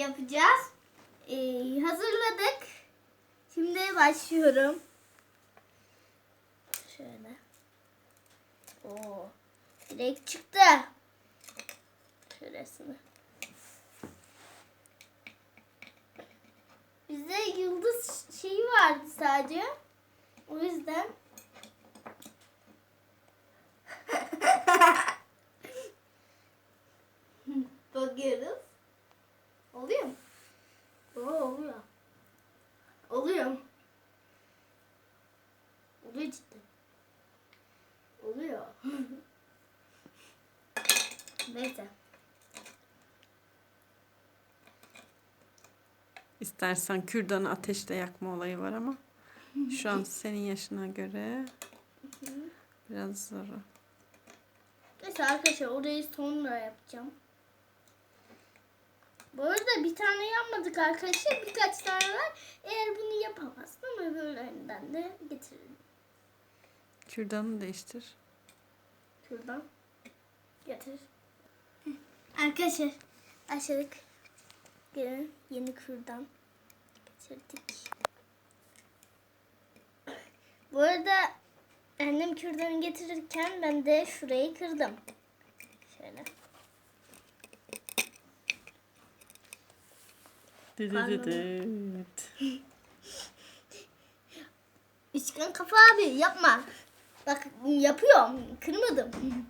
yapacağız. Ee, hazırladık. Şimdi başlıyorum. Şöyle. Oo. Direkt çıktı. Şurasını. Bizde yıldız şeyi vardı sadece. O yüzden bakıyoruz. Oluyor mu? Oo, oluyor. Oluyor. Oluyor cidden. Oluyor. Neyse. İstersen kürdanı ateşte yakma olayı var ama şu an senin yaşına göre biraz zor. Neyse arkadaşlar orayı sonra yapacağım. Bu arada bir tane yapmadık arkadaşlar. Birkaç tane var. Eğer bunu yapamazsın ama öbürlerinden de getiririm. Kürdanı değiştir. Şuradan. Getir. Arkadaşlar başladık. Gelin yeni kürdan getirdik. Bu arada annem kürdanı getirirken ben de şurayı kırdım. Şöyle. Dıdıdıdıt. Üçgen kafa abi yapma. Bak yapıyorum. Kırmadım.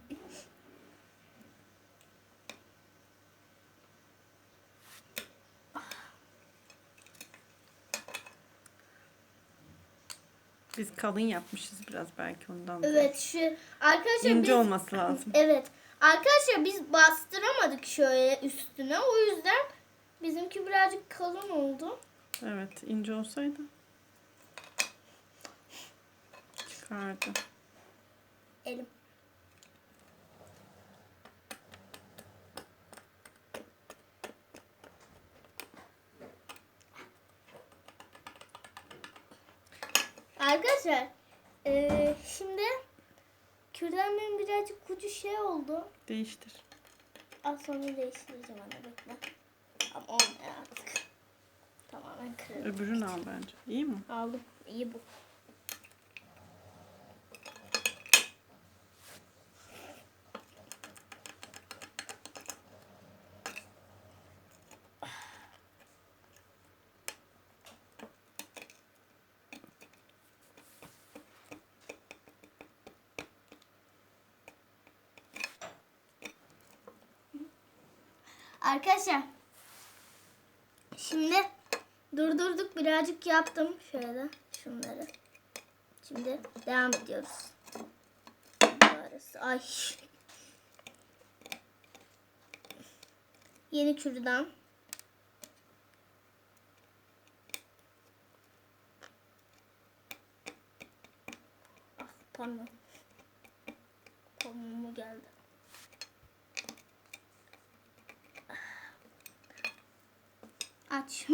Biz kalın yapmışız biraz belki ondan. da. Evet şu arkadaşlar İnce biz olması lazım. Evet. Arkadaşlar biz bastıramadık şöyle üstüne. O yüzden bizimki birazcık kalın oldu. Evet ince olsaydı. Çıkardı. Elim. Arkadaşlar eee, şimdi kürdanın birazcık ucu şey oldu. Değiştir. Az sonra değiştireceğim anne bekle. Ama olmuyor artık. Tamamen kırıldı. Öbürünü al bence. İyi mi? Aldım. İyi bu. Arkadaşlar şimdi durdurduk birazcık yaptım şöyle şunları. Şimdi devam ediyoruz. Ay. Yeni kürdan. Ah pardon. Koluma geldi. Aç.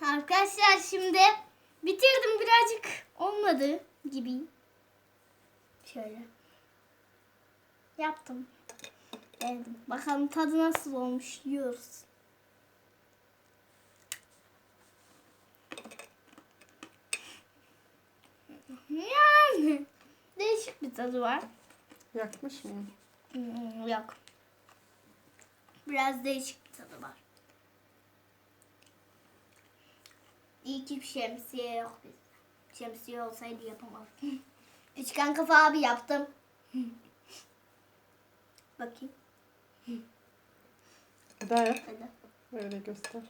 Arkadaşlar şimdi bitirdim birazcık olmadı gibi. Şöyle. Yaptım. Beğendim. Bakalım tadı nasıl olmuş yiyoruz. Yani değişik bir tadı var. Yakmış mı? Hmm, yok. Biraz değişik bir tadı var. İyi ki şemsiye yok bizde. Şemsiye olsaydı yapamazdım. Üçgen kafa abi yaptım. Bakayım. Daha yap. Hadi. Böyle göster.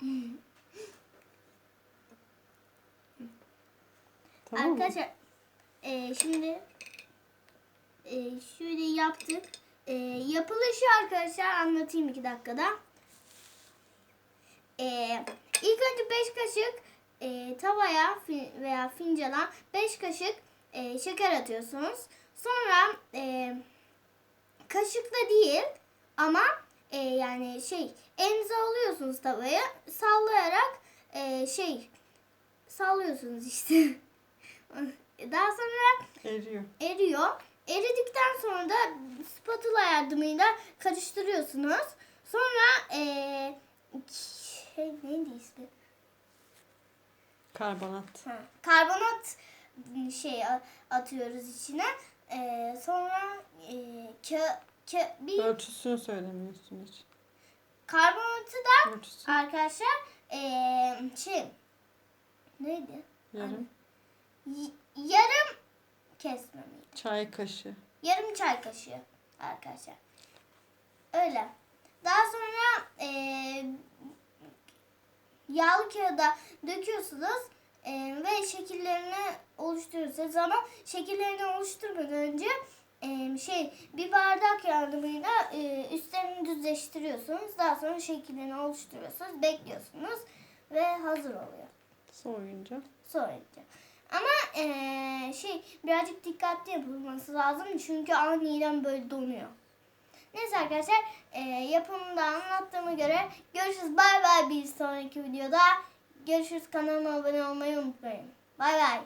Tamam mı? Arkadaşlar e, şimdi e, şöyle yaptık. E, yapılışı arkadaşlar anlatayım iki dakikada. E, ilk önce 5 kaşık e, tavaya fi- veya fincana 5 kaşık e, şeker atıyorsunuz. Sonra e, kaşıkla değil ama e, yani şey elinize alıyorsunuz tavaya sallayarak e, şey sallıyorsunuz işte. Daha sonra Eriyor. eriyor. eridikten sonra da spatula yardımıyla karıştırıyorsunuz. Sonra eee şey neydi ismi? Karbonat. Ha, karbonat şey atıyoruz içine. Eee, sonra eee kö, kö, bir Ölçüsünü söylemiyorsun hiç. karbonatı da Ölçüsü. arkadaşlar eee, şey neydi? Yarım. Y- yarım kesme miydi? Çay kaşığı. Yarım çay kaşığı arkadaşlar. Öyle. Daha sonra eee yağlı kağıda döküyorsunuz eee, ve şekillerini oluşturuyorsunuz ama şekillerini oluşturmadan önce eee, şey bir bardak yardımıyla eee, üstlerini düzleştiriyorsunuz. Daha sonra şekillerini oluşturuyorsunuz, bekliyorsunuz ve hazır oluyor Soğuyunca. soğuyunca. Ama eee, şey birazcık dikkatli yapılması lazım çünkü aniden böyle donuyor. Neyse arkadaşlar eee yapımında anlattığıma göre görüşürüz. Bay bay bir sonraki videoda. Görüşürüz kanalıma abone olmayı unutmayın. Bay bay.